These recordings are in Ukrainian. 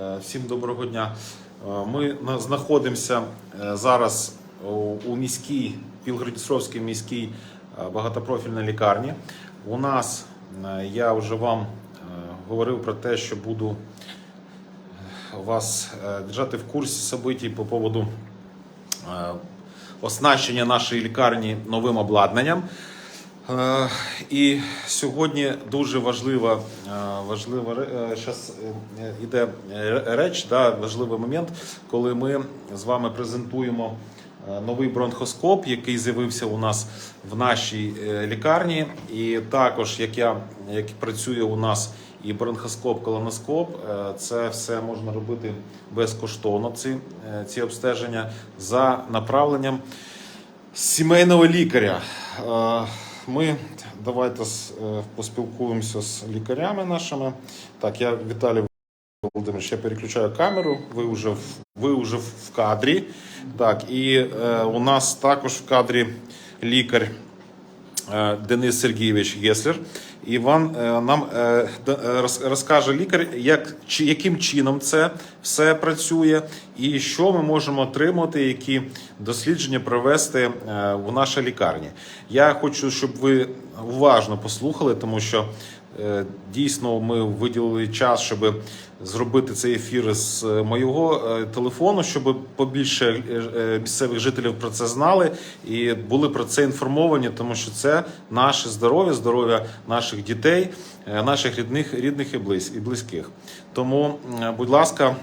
Е, Всім доброго дня. Е, Ми знаходимося е, зараз у- міській Білгородністровській міській багатопрофільній лікарні. У нас я вже вам говорив про те, що буду вас держати в курсі событий по поводу оснащення нашої лікарні новим обладнанням. Е, І сьогодні дуже важлива, е, важлива зараз іде е, реч, да, важливий момент, коли ми з вами презентуємо новий бронхоскоп, який з'явився у нас в нашій лікарні. І також, як я як працює у нас і бронхоскоп, колоноскоп, це все можна робити безкоштовно. Ці, ці обстеження за направленням сімейного лікаря. Ми давайте е, поспілкуємося з лікарями нашими. Так, я Віталій Володимирович, я переключаю камеру. Ви вже в, ви вже в кадрі. Так, і е, у нас також в кадрі лікар е, Денис Сергійович Геслер. Іван вам нам е, д- е, роз- розкаже лікар, як, яким чином це все працює, і що ми можемо отримати, які дослідження провести е, в нашій лікарні. Я хочу, щоб ви уважно послухали, тому що е, дійсно ми виділили час, щоб зробити цей ефір з е, моєго е, телефону, щоб побільше е, е, місцевих жителів про це знали і були про це інформовані, тому що це наше здоров'я, здоров'я наших дітей, е, наших рідних, рідних і близь- близьких. Тому, е, будь ласка.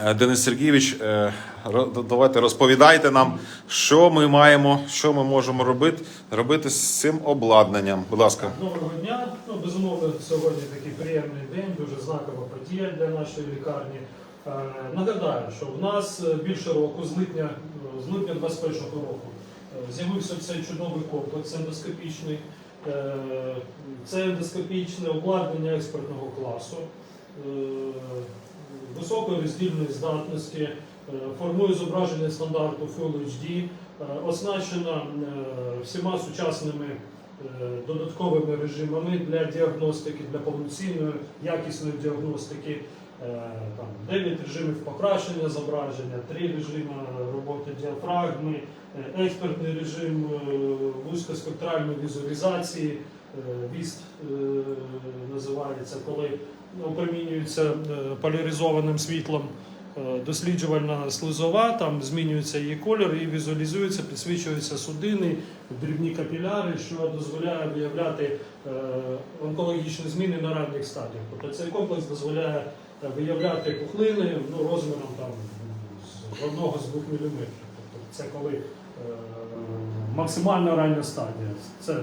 Е, Денис Сергійович, е, давайте розповідайте нам, що ми маємо, що ми можемо робити, робити з цим обладнанням. Будь ласка. Доброго дня. Ну, безумовно, сьогодні такий приємний день, дуже знакова подія для нашої лікарні. Е, Нагадаю, що в нас більше року, з липня, з липня 21 року, з'явився цей чудовий комплекс ендоскопічний. Це ендоскопічне обладнання експертного класу, високої роздільної здатності, е, формує зображення стандарту Full HD, е, оснащена е, всіма сучасними додатковими режимами для діагностики, для повноцінної якісної діагностики. Там 9 режимів покращення зображення, 3 режими роботи діафрагми, експертний режим вузькоспектральної візуалізації, ВІСТ називається, коли опромінюється е, поляризованим світлом е, досліджувальна слизова, там змінюється її колір і візуалізується, підсвічуються судини, дрібні капіляри, що дозволяє виявляти е, онкологічні зміни на ранніх стадіях. Тобто цей комплекс дозволяє виявляти пухлини ну, розміром там, з 1 з 2 мм. Тобто це коли максимально рання стадія. Це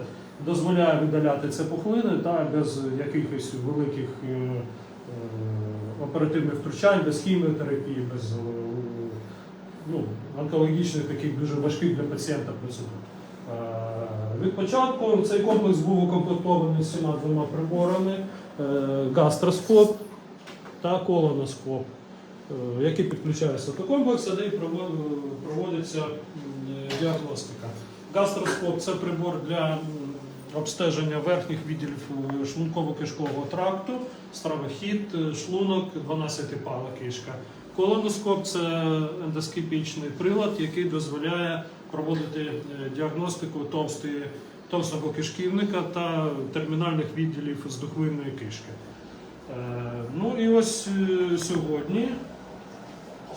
дозволяє видаляти це пухлини та без якихось великих е, е, оперативних втручань, без хіміотерапії, без е, ну, онкологічних таких дуже важких для пацієнта процедур. Від початку цей комплекс був укомплектований всіма двома приборами: гастроскоп та колоноскоп, які підключаються до комплексу, де проводиться діагностика. Гастроскоп це прибор для обстеження верхніх відділів е, шлунково-кишкового тракту, стравохід, е, шлунок, 12-пала кишка. Колоноскоп це ендоскопічний прилад, який дозволяє проводити е, діагностику товстої, товстого кишківника та термінальних відділів з духовинної кишки. Ну і ось сьогодні.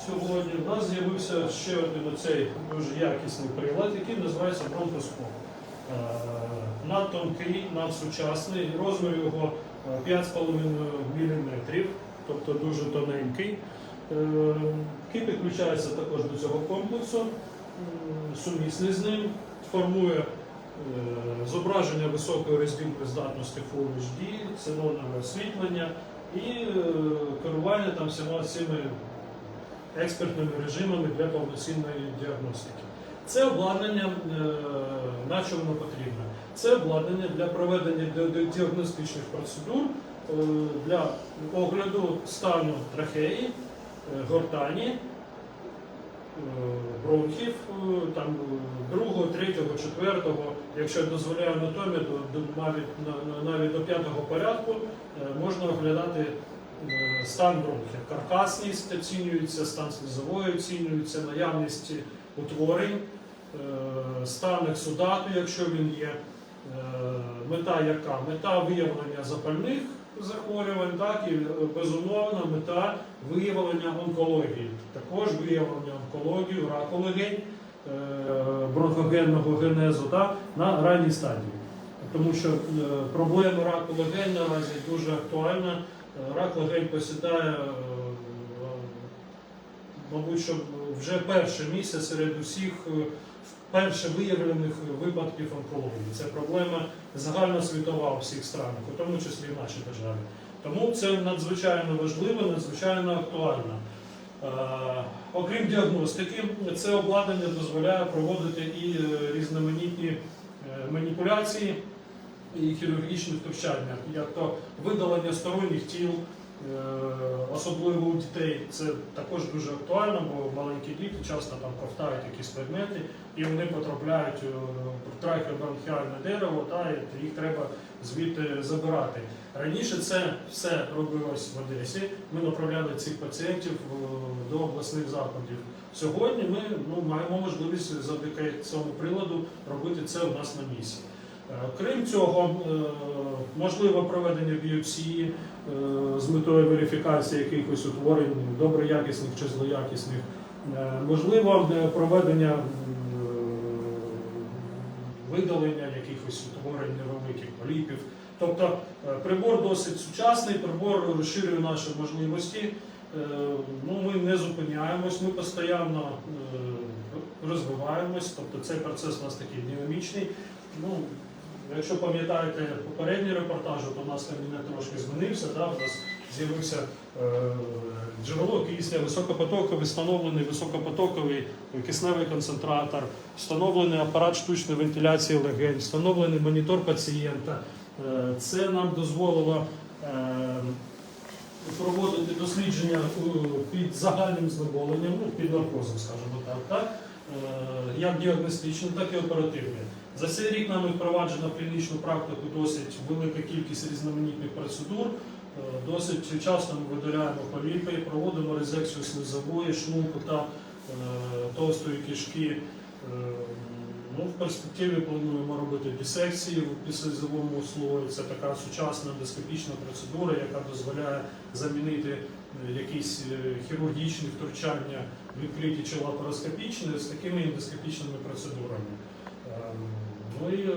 Сьогодні в нас з'явився ще один оцей дуже якісний прилад, який називається бронхоскоп. Е, Надтонкий, надсучасний, розмір його е, 5,5 мм, тобто дуже тоненький. Е, Який підключається також до цього комплексу, сумісний з ним, формує е, зображення високої роздільної здатності Full HD, ксенонове освітлення і е, керування там всіма цими експертними режимами для повноцінної діагностики. Це обладнання, е, на воно потрібно? Це обладнання для проведення ді- ді- діагностичних процедур е, для огляду стану трахеї, е, гортані, е, бронхів, там другого, третього, четвертого, якщо дозволяє анатомія, то навіть на- на- навіть до п'ятого порядку можна оглядати стан бронхів. Каркасність оцінюється, стан слізової оцінюється, наявність утворень, стан ексудату, якщо він є. Е, Мета яка? Мета виявлення запальних захворювань, так і е, безумовно мета виявлення онкології. Також виявлення онкології, раку легень, е, бронхогенного генезу так, на ранній стадії. Тому що проблема раку легень наразі дуже актуальна. Рак легень посідає, мабуть, що вже перше місце серед усіх е, перше виявлених випадків онкології. Це проблема загальносвітова у всіх странах, у тому числі в нашій державі. Тому це надзвичайно важливо, надзвичайно актуально. Е, Окрім діагностики, це обладнання дозволяє проводити і е, різноманітні маніпуляції і хірургічні втручання, як то видалення сторонніх тіл, особливо у дітей. Це також дуже актуально, бо маленькі діти часто там ковтають якісь предмети, і вони потрапляють е, в трахеобронхіальне дерево, та, і їх треба звідти забирати. Раніше це все робилось в Одесі. Ми направляли цих пацієнтів е, до обласних закладів. Сьогодні ми ну, маємо можливість завдяки цьому приладу робити це у нас на місці. Е, Крім цього, е, можливо проведення біопсії е, з метою верифікації якихось утворень, доброякісних чи злоякісних. Можливо, проведення видалення якихось утворень невеликих поліпів. Тобто прибор досить сучасний, прибор розширює наші можливості. Ну, ми не зупиняємось, ми постійно розвиваємось, тобто цей процес у нас такий динамічний. Ну, якщо пам'ятаєте попередній репортаж, то у нас кабінет трошки змінився, да, у нас з'явився е, джерело кисня, високопотоковий, встановлений високопотоковий кисневий концентратор, встановлений апарат штучної вентиляції легень, встановлений монітор пацієнта. Е, Це нам дозволило е, проводити дослідження е, під загальним знеболенням, ну, під наркозом, скажімо так, так? Е, як діагностичні, так і оперативні. За цей рік нами впроваджено в клінічну практику досить велика кількість різноманітних процедур. Е, Досить часто ми видаляємо поліпи, проводимо резекцію слизової, шлунку та е, товстої кишки. Е, Ну, в перспективі плануємо робити дисекції в підслизовому слої. Це така сучасна ендоскопічна процедура, яка дозволяє замінити якісь хірургічні втручання відкриті чи лапароскопічні з такими ендоскопічними процедурами. І е,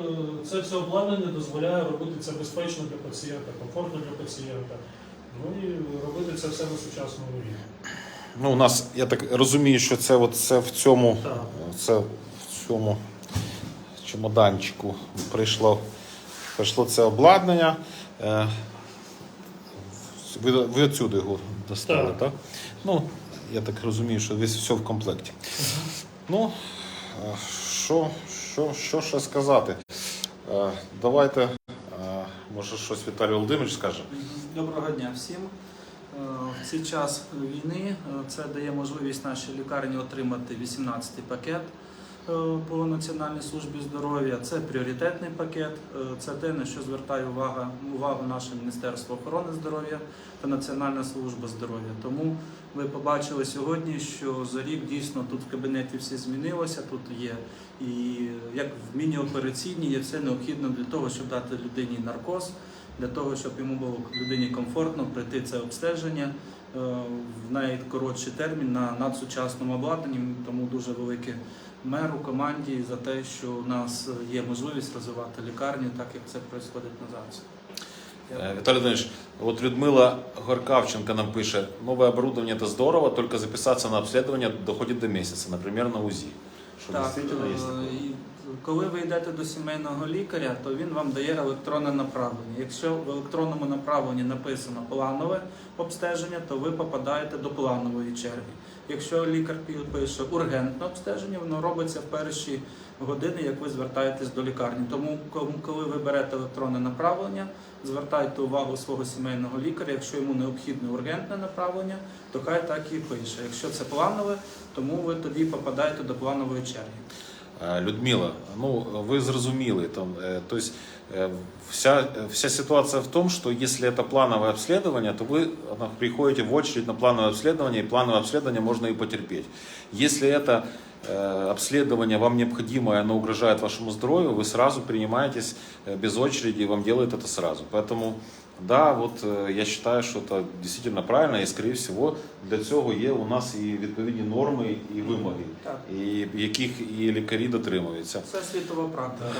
це все обладнання дозволяє робити це безпечно для пацієнта, комфортно для пацієнта. Ну і робити це все на сучасному рівні. Ну, у нас, я так розумію, що це, от, це в цьому Так. це в цьому чемоданчику прийшло, прийшло це обладнання. Е, Ви, ви отсюди його достали, так. Так. Ну, я так розумію, що весь все в комплекті. Ну, е, що, що, що ще сказати? Е, Давайте, е, може, щось Віталій Володимирович скаже. Доброго дня всім. Е, В цей час війни це дає можливість нашій лікарні отримати 18-й пакет по Національній службі здоров'я. Це пріоритетний пакет, е, це те, на що звертає увага, увагу наше Міністерство охорони здоров'я та Національна служба здоров'я. Тому ви побачили сьогодні, що за рік дійсно тут в кабінеті все змінилося. Тут є і як в міні-операційній є все необхідно для того, щоб дати людині наркоз для того, щоб йому було людині комфортно пройти це обстеження е, в найкоротший термін на надсучасному обладнанні. Тому дуже велике меру команді за те, що у нас є можливість розвивати лікарню, так як це відбувається на зараз. Э, Виталий Владимирович, вот Людмила Горкавченко нам пишет, новое оборудование это здорово, только записаться на обследование доходит до месяца, например, на УЗИ. Что Так, действительно есть е, коли ви йдете до сімейного лікаря, то він вам дає електронне направлення. Якщо в електронному направленні написано планове обстеження, то ви попадаєте до планової черги. Якщо лікар пише ургентне обстеження, воно робиться в перші години, як ви звертаєтесь до лікарні. Тому коли ви берете електронне направлення, звертайте увагу свого сімейного лікаря. Якщо йому необхідне ургентне направлення, то хай так і пише. Якщо це планове, тому ви тоді попадаєте до планової черги. Людмила, ну ви зрозуміли, там, то есть, вся, вся ситуация в том, что если это плановое обследование, то вы приходите в очередь на плановое обследование, и плановое обследование можно и потерпеть. Если это обследование вам необходимо, и оно угрожает вашему здоровью, вы сразу принимаетесь без очереди, и вам делают это сразу. Поэтому, да, вот э, я считаю, что это действительно правильно, і, скорее всего, для цього є у нас і відповідні норми і вимоги, Так. і яких і лікарі дотримуються. Це світова практика.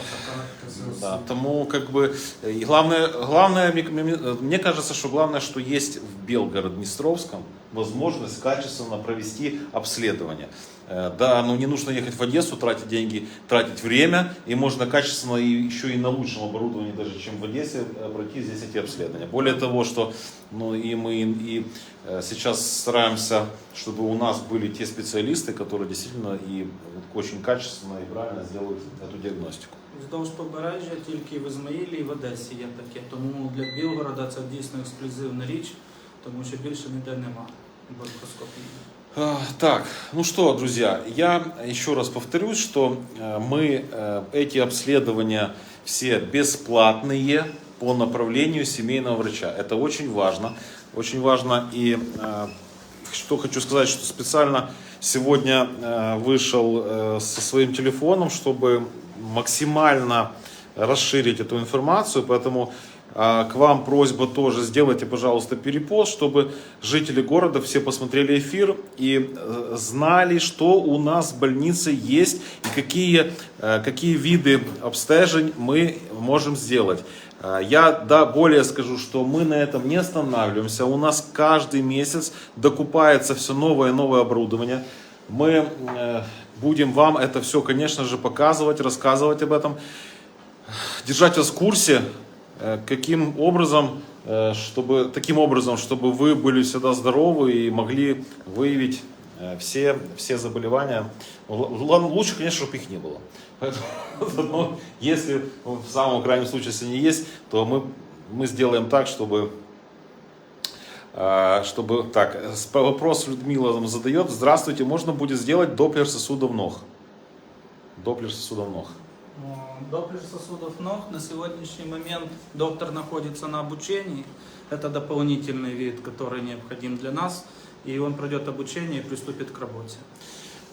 Да, тому как бы и главное, главное мне- мне мне кажется, что главное, что есть в Белгород-Днестровском возможность качественно провести обследование. Э, Да, ну не нужно ехать в Одессу, тратить деньги, тратить время, и можно качественно и еще и на лучшем оборудовании, даже чем в Одессе, э, пройти здесь эти обследования. Более того, что ну, и мы и э, сейчас стараемся, чтобы у нас были те специалисты, которые действительно и вот очень качественно и правильно сделают эту диагностику. Вздовж побережжя тільки в Ізмаїлі і в Одесі є таке. Тому для Білгорода це дійсно ексклюзивна річ, тому що більше ніде нема А, Так, ну что, друзья, я еще раз повторюсь, что э, мы э, эти обследования все бесплатные по направлению семейного врача. Это очень важно. Очень важно. И э, что хочу сказать, что специально сегодня вышел со своим телефоном, чтобы максимально расширить эту информацию. Поэтому к вам просьба тоже сделайте, пожалуйста, перепост, чтобы жители города все посмотрели эфир и э, знали, что у нас в больнице есть и какие, э, какие виды обстежень мы можем сделать. А, Я да, более скажу, что мы на этом не останавливаемся. У нас каждый месяц докупается все новое и новое оборудование. Мы э, будем вам это все, конечно же, показывать, рассказывать об этом держать вас в курсе, каким образом, э, чтобы, таким образом, чтобы вы были всегда здоровы и могли выявить э, все, все заболевания. Лучше, конечно, чтобы их не было. Поэтому, ну, если в самом крайнем случае, если они есть, то мы, мы сделаем так, чтобы э, чтобы так, вопрос Людмила задает. Здравствуйте, можно будет сделать доплер сосудов ног? Доплер сосудов ног. Доплер сосудов ног на сегодняшний момент доктор находится на обучении. Это дополнительный вид, который необходим для нас. И он пройдет обучение и приступит к работе.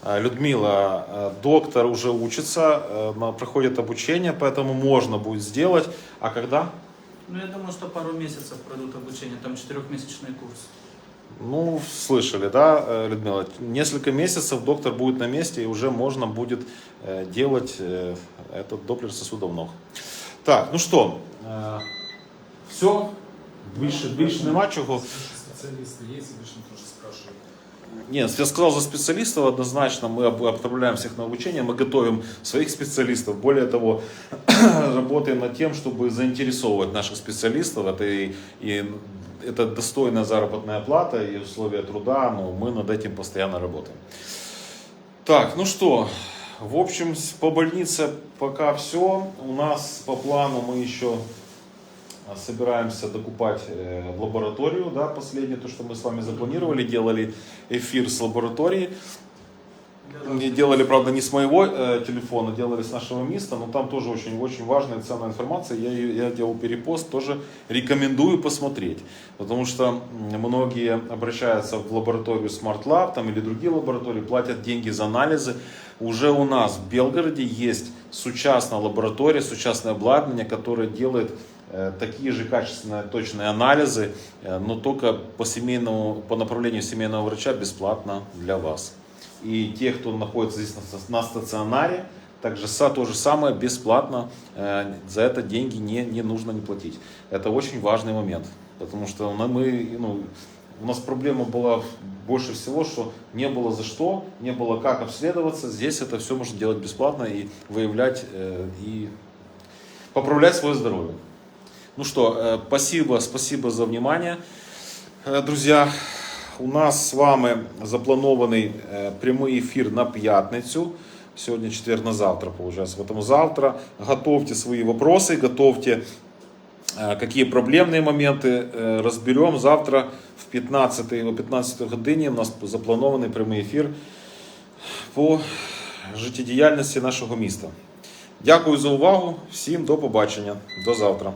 А, Людмила, э, доктор уже учится, э, на- проходит обучение, поэтому можно будет сделать. А когда? Ну, я думаю, что пару месяцев пройдут обучение, там четырехмесячный курс. Ну, слышали, да, э, Людмила? Несколько месяцев доктор будет на месте, и уже можно будет э, делать э, этот доплер сосудов ног. Так, ну что, все? Більше, більше нема чого. Обычно тоже спрашивают. Нет, я сказал за специалистов однозначно, мы отправляем всех на обучение, мы готовим своих специалистов. Более того, работаем над тем, чтобы заинтересовывать наших специалистов. Это и, и это достойная заработная плата и условия труда, но мы над этим постоянно работаем. Так, ну что, в общем, по больнице пока все. У нас по плану мы еще собираемся докупать э, лабораторию, да, последнее, то, что мы с вами запланировали, делали эфир с лаборатории. Делали, правда, не с моего э, телефона, делали с нашего места, но там тоже очень, очень важная и ценная информация. Я, я делал перепост, тоже рекомендую посмотреть. Потому что многие обращаются в лабораторию Smart Lab там, или другие лаборатории, платят деньги за анализы. Уже у нас в Белгороде есть сучасная лаборатория, сучасное обладнание, которое делает такие же качественные, точные анализы, э, но только по, семейному, по направлению семейного врача бесплатно для вас. И те, кто находится здесь на, ста- на стационаре, также са- то же самое бесплатно, э, за это деньги не, не нужно не платить. Это очень важный момент, потому что мы, ну, у нас проблема была больше всего, что не было за что, не было как обследоваться. Здесь это все можно делать бесплатно и выявлять э, и поправлять свое здоровье. Ну что, э, спасибо, спасибо за внимание. Э, Друзья, у нас з вами запланований е, прямий ефір на п'ятницю. Сьогодні четвер на завтра, получается. Поэтому завтра готовьте свои вопросы, готовьте э, какие проблемные моменты э, разберем. Завтра в 15 о 15 годині у нас запланований прямий ефір по життєдіяльності нашого міста. Дякую за увагу. Всім до побачення. До завтра.